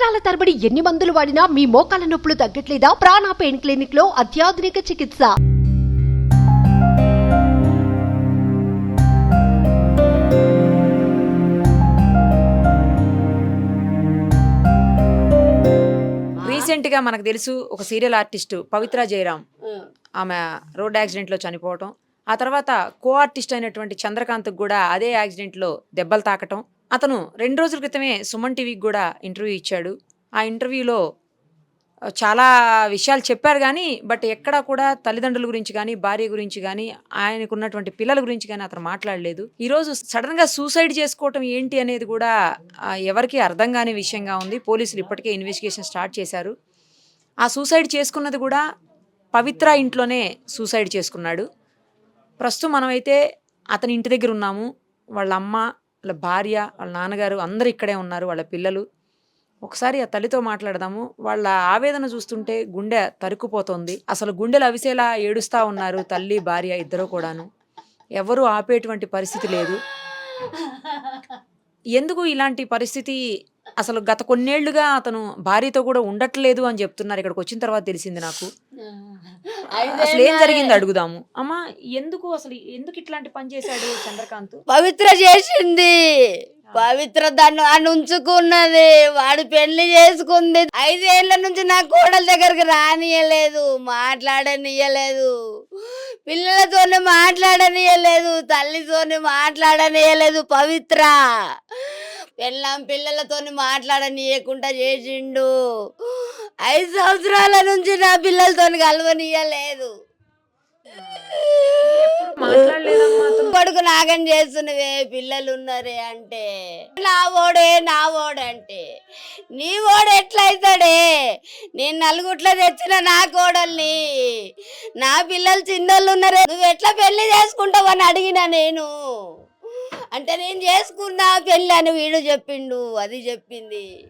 సంవత్సరాల తరబడి ఎన్ని మందులు వాడినా మీ మోకాల నొప్పులు తగ్గట్లేదా? ప్రాణ పెయిన్ క్లినిక్లో అత్యాధునిక చికిత్స. రీసెంట్గా మనకు తెలుసు ఒక సీరియల్ ఆర్టిస్ట్ పవిత్ర జయరాం ఆమె రోడ్ యాక్సిడెంట్లో చనిపోవటం. ఆ తర్వాత కో ఆర్టిస్ట్ అయినటువంటి చంద్రకాంత్కి కూడా అదే యాక్సిడెంట్లో దెబ్బలు తాకటం. అతను రెండు రోజుల క్రితమే సుమన్ టీవీకి కూడా ఇంటర్వ్యూ ఇచ్చాడు. ఆ ఇంటర్వ్యూలో చాలా విషయాలు చెప్పారు కానీ బట్ ఎక్కడా కూడా తల్లిదండ్రుల గురించి కానీ భార్య గురించి కానీ ఆయనకు ఉన్నటువంటి పిల్లల గురించి కానీ అతను మాట్లాడలేదు. ఈరోజు సడన్గా సూసైడ్ చేసుకోవటం ఏంటి అనేది కూడా ఎవరికి ఎవరికీ అర్థం కాని విషయంగా ఉంది. పోలీసులు ఇప్పటికే ఇన్వెస్టిగేషన్ స్టార్ట్ చేశారు. ఆ సూసైడ్ చేసుకున్నది కూడా పవిత్ర ఇంట్లోనే సూసైడ్ చేసుకున్నాడు. ప్రస్తుతం మనమైతే అతని ఇంటి దగ్గర ఉన్నాము. వాళ్ళ అమ్మ వాళ్ళ భార్య వాళ్ళ నాన్నగారు అందరు ఇక్కడే ఉన్నారు వాళ్ళ పిల్లలు. ఒకసారి ఆ తల్లితో మాట్లాడదాము. వాళ్ళ ఆవేదన చూస్తుంటే గుండె తరుక్కుపోతుంది. అసలు గుండెలు అవిసేలా ఏడుస్తా ఉన్నారు తల్లి భార్య ఇద్దరు కూడాను. ఎవరూ ఆపేటువంటి పరిస్థితి లేదు. ఎందుకు ఇలాంటి పరిస్థితి అసలు గత కొన్నేళ్ళుగా అతను భార్యతో కూడా ఉండట్లేదు అని చెప్తున్నారు. ఇక్కడికి వచ్చిన తర్వాత తెలిసింది నాకు. అసలు ఏం జరిగింది అడుగుదాము. అమ్మా ఎందుకు అసలు ఎందుకు ఇట్లాంటి పని చేశాడు చంద్రకాంత్? పవిత్ర చేసింది. పవిత్ర దాన్ని ఉంచుకున్నది వాడు పెళ్ళి చేసుకుంది. ఐదేళ్ళ నుంచి నా కోడల దగ్గరికి రానియలేదు. మాట్లాడనియలేదు. పిల్లలతోనే మాట్లాడనియలేదు. తల్లితోనే మాట్లాడనియలేదు పవిత్ర. పెళ్ళాం పిల్లలతోని మాట్లాడనీయకుండా చేసిండు. ఐదు సంవత్సరాల నుంచి నా పిల్లలతోని కలవనీయలేదు. కొడుకు నాగం చేస్తున్నవే పిల్లలు ఉన్నారే అంటే. నా ఓడే నా ఓడంటే నీ ఓడు ఎట్లయితాడే? నేను నలుగుట్ల తెచ్చిన నా కోడల్ని. నా పిల్లలు చిన్నోళ్ళు ఉన్నారే నువ్వు ఎట్లా పెళ్ళి చేసుకుంటావని అడిగిన నేను. అంటే నేను చేసుకున్నా పెళ్ళి అని వీడు చెప్పిండు అది చెప్పింది.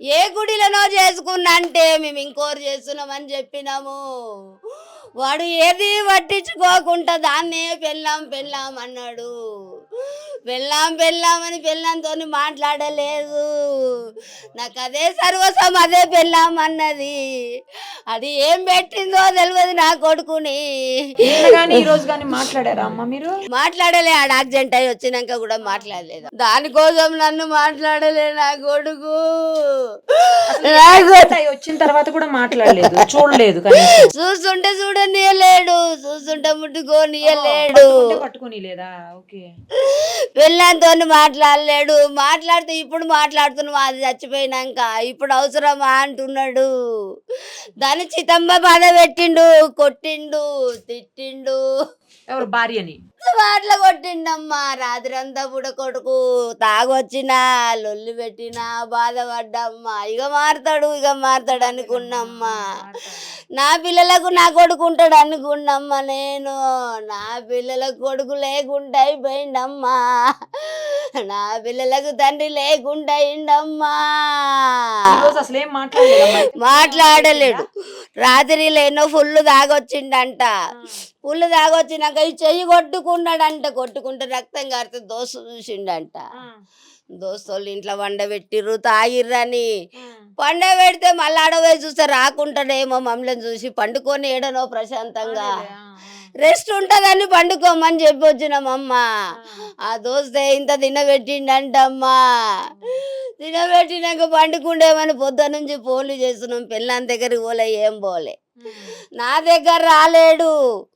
ఏ గుడిలోనో చేసుకున్నా అంటే మేము ఇంకోరు చేస్తున్నామని చెప్పినాము. వాడు ఏది పట్టించుకోకుండా దాన్నే పెళ్ళాం పెళ్ళాం అన్నాడు. పెళ్ళాం పెళ్ళాం అని పెళ్ళాంతో మాట్లాడలేదు. నాకు అదే సర్వస్వం అదే పెళ్ళాం అన్నది. అది ఏం పెట్టిందో తెలియదు నా కొడుకుని. ఈ రోజు కానీ మాట్లాడారా అమ్మ మీరు? మాట్లాడలే ఆడ యాక్సిడెంట్ అయి వచ్చినాక కూడా మాట్లాడలేదు. దానికోసం నన్ను మాట్లాడలే నా కొడుకు. వచ్చిన తర్వాత కూడా మాట్లాడలేదు చూడలేదు చూస్తుంటే చూడనీయలేడు చూస్తుంటే ముట్టుకోనియలేడు. పట్టుకొని లేదా ఓకే. వెళ్ళంతో మాట్లాడలేడు మాట్లాడితే ఇప్పుడు మాట్లాడుతున్నాం అది చచ్చిపోయినాక ఇప్పుడు అవసరమా అంటున్నాడు. దాని చితంబ బాధ పెట్టిండు కొట్టిండు తిట్టిండు. ఎవరు? భార్యని? మాటలు కొట్టిండమ్మా. రాత్రి అంతా బుడ కొడుకు తాగొచ్చినా లొల్లి పెట్టినా బాధపడ్డమ్మా. ఇక మారుతాడు ఇక మారుతాడు అనుకున్నమ్మా. నా పిల్లలకు నా కొడుకు ఉంటాడు అనుకున్నమ్మా నేను. నా పిల్లలకు కొడుకు లేకుండా అయిపోయిండమ్మా. నా పిల్లలకు తండ్రి లేకుండా అయిండమ్మా మాట్లాడలేడు. రాత్రి ఎన్నో ఫుల్ తాగొచ్చిండంట. ఫుల్ తాగొచ్చినాక ఈ చెయ్యి కొట్టుకున్నాడంట. కొట్టుకుంటే రక్తం కారితే దోశ చూసిండంట. దోస్తులు ఇంట్లో వండబెట్టిర్రు తాగిర్రని. పండ పెడితే మళ్ళీ ఆడపోయి చూస్తే రాకుంటాడేమో మమ్మల్ని చూసి పండుకొని ఏడనో ప్రశాంతంగా. రెస్ట్ ఉంటుందని పండుకోమని చెప్పి వచ్చినామమ్మ ఆ దోస్తే ఇంత తినబెట్టిండంటమ్మా తినబెట్టినాక పండుకుండేమని పొద్దు నుంచి ఫోన్లు చేస్తున్నాం. పిల్లని దగ్గరికి పోలే ఏం పోలే. నా దగ్గర రాలేడు.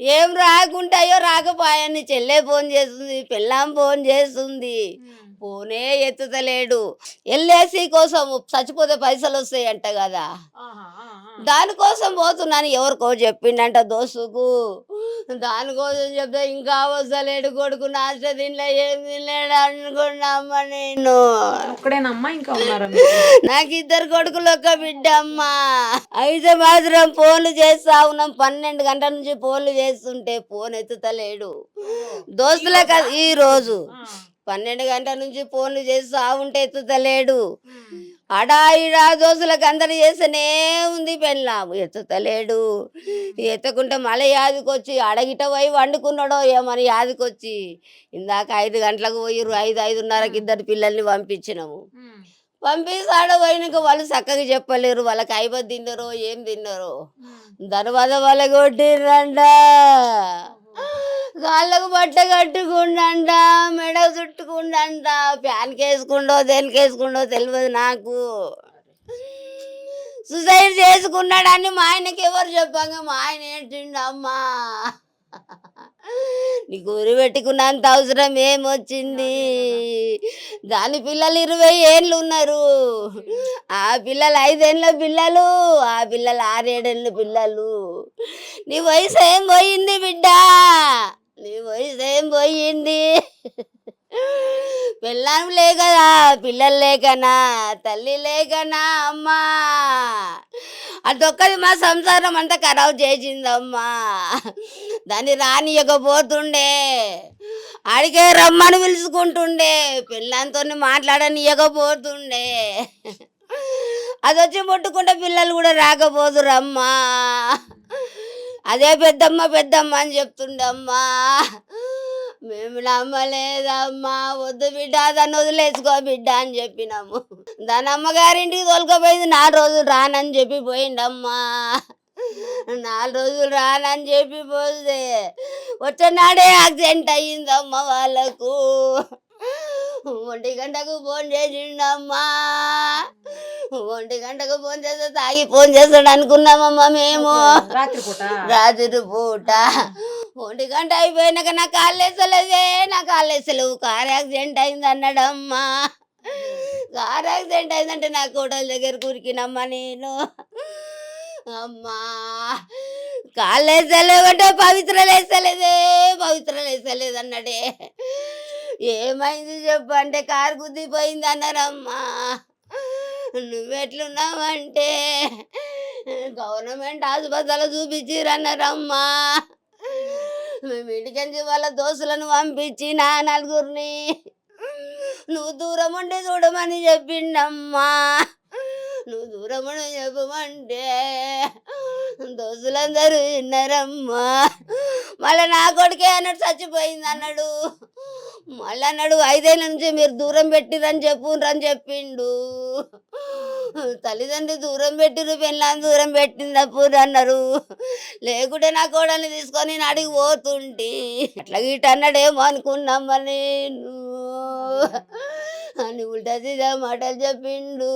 ఏం రాకుంటాయో రాకపోయాని చెల్లె ఫోన్ చేస్తుంది పిల్లం ఫోన్ చేస్తుంది. ఫోనే ఎత్తుతలేడు. ఎల్ఐసి కోసం చచ్చిపోతే పైసలు వస్తాయంట కదా. దానికోసం పోతున్నాను. ఎవరికో చెప్పిండంట దోస్తుకు. దానికోసం చెప్తే ఇంకా వస్తలేడు కొడుకు. నాశ తినలే ఏం తినలేడు అనుకున్నామ్మా నేను. ఒక్కడేనమ్మా ఇంకా ఉన్నారా నాకు ఇద్దరు కొడుకులు ఒక బిడ్డ అమ్మా అయితే మాత్రం ఫోన్లు చేస్తా ఉన్నాం. పన్నెండు గంటల నుంచి ఫోన్లు చేస్తుంటే ఫోన్ ఎత్తుతలేడు. దోస్తులే కదా ఈ రోజు. పన్నెండు గంటల నుంచి ఫోన్లు చేస్తా ఉంటే ఎత్తుతలేడు. అడా ఇడా దోస్తులకు అందరు చేస్తేనే ఉంది పెళ్ళాము ఎత్తుతలేడు. ఎత్తకుంటే మళ్ళీ యాదికొచ్చి అడగిట పోయి వండుకున్నాడో ఏమని యాదికొచ్చి. ఇందాక ఐదు గంటలకు పోయిర్రు ఐదు ఐదున్నరకి ఇద్దరు పిల్లల్ని పంపించినాము. పంపిస్తాడో పోయినాక వాళ్ళు చక్కగా చెప్పలేరు వాళ్ళకి అయిపోయి తిన్నారో ఏం తిన్నారో. తర్వాత వాళ్ళ కొట్టిర్రంట కాళ్ళకు బట్ట కట్టుకుండంట మెడ చుట్టుకుండంట. ఫ్యాన్కి వేసుకుండో దేనికి వేసుకుండో తెలియదు నాకు. సుసైడ్ చేసుకున్నాడని మా ఆయనకి ఎవరు చెప్పంగా? మా ఆయన ఏంటిండు అమ్మా. నీకు ఊరి పెట్టుకున్నంత అవసరం ఏమొచ్చింది? దాని పిల్లలు ఇరవై ఏళ్ళు ఉన్నారు. ఆ పిల్లలు ఐదేళ్ళ పిల్లలు ఆ పిల్లలు ఆరేడేళ్ళ పిల్లలు. నీ వయసు ఏం పోయింది బిడ్డ? నీ వయసు ఏం పోయింది? పిల్లం లేకనా పిల్లలు లేకనా తల్లి లేకనా అమ్మా? అదొక్కది మా సంసారం అంతా ఖరాబ్ చేసిందమ్మా. దాన్ని రానియకపోతుండే. ఆడికే రమ్మని పిలుచుకుంటుండే. పిల్లలతో మాట్లాడనియకపోతుండే. అది వచ్చి ముట్టుకుంటే పిల్లలు కూడా రాకపోదురమ్మా. అదే పెద్దమ్మ పెద్దమ్మ అని చెప్తుండమ్మా మేము నమ్మలేదమ్మా. వద్దు బిడ్డ దాన్ని వదిలేసుకో బిడ్డ అని చెప్పినాము. దాని అమ్మగారింటికి తొలకపోయింది నాలుగు రోజులు రానని చెప్పి పోయిండమ్మా. నాలుగు రోజులు రానని చెప్పి పోతే వచ్చేనాడే యాక్సిడెంట్ అయ్యిందమ్మ వాళ్ళకు. ఒంటి గంటకు ఫోన్ చేసిండమ్మా. ఒంటి గంటకు ఫోన్ చేస్తే తాగి ఫోన్ చేస్తాడు అనుకున్నామమ్మా మేము. రాత్రి పూట? ఒంటి గంట అయిపోయినాక నా కాళ్ళు వేసలేదే నా కాళ్ళు వేసలేవు కార్ యాక్సిడెంట్ అయింది అన్నాడమ్మా. కార్ యాక్సిడెంట్ అయిందంటే నా కోటల దగ్గర కురికినమ్మా నేను. అమ్మా. కాళ్ళు పవిత్రలు వేసలేదే పవిత్రలు వేసలేదు అన్నాడే. ఏమైంది చెప్పు అంటే కారు గుద్దిపోయింది అన్నారమ్మా. నువ్వెట్లున్నావంటే గవర్నమెంట్ ఆసుపత్రులు చూపించిరన్నారమ్మా. మేము ఇంటికెంచి వాళ్ళ దోస్తులను పంపించి నా నలుగురిని. నువ్వు దూరం ఉండి చూడమని చెప్పిండమ్మా. నువ్వు దూరం ఉండి చెప్పమంటే దోస్తులందరూ విన్నారమ్మా. మళ్ళీ నా కొడుకే అన్నట్టు చచ్చిపోయింది అన్నాడు మళ్ళీ అన్నాడు ఐదేళ్ళ నుంచి మీరు దూరం పెట్టిరని చెప్పుండ్రని చెప్పిండు. తల్లిదండ్రులు దూరం పెట్టిరు పెళ్ళాన్ని దూరం పెట్టిందప్పుడు అన్నారు. లేకుంటే నా కోడల్ని తీసుకొని నేను అడిగి పోతుంటి. అట్లా గిట్ట అన్నాడేమో అనుకున్నామ్మా నేను. అని ఉల్టా సీదా మాటలు చెప్పిండు.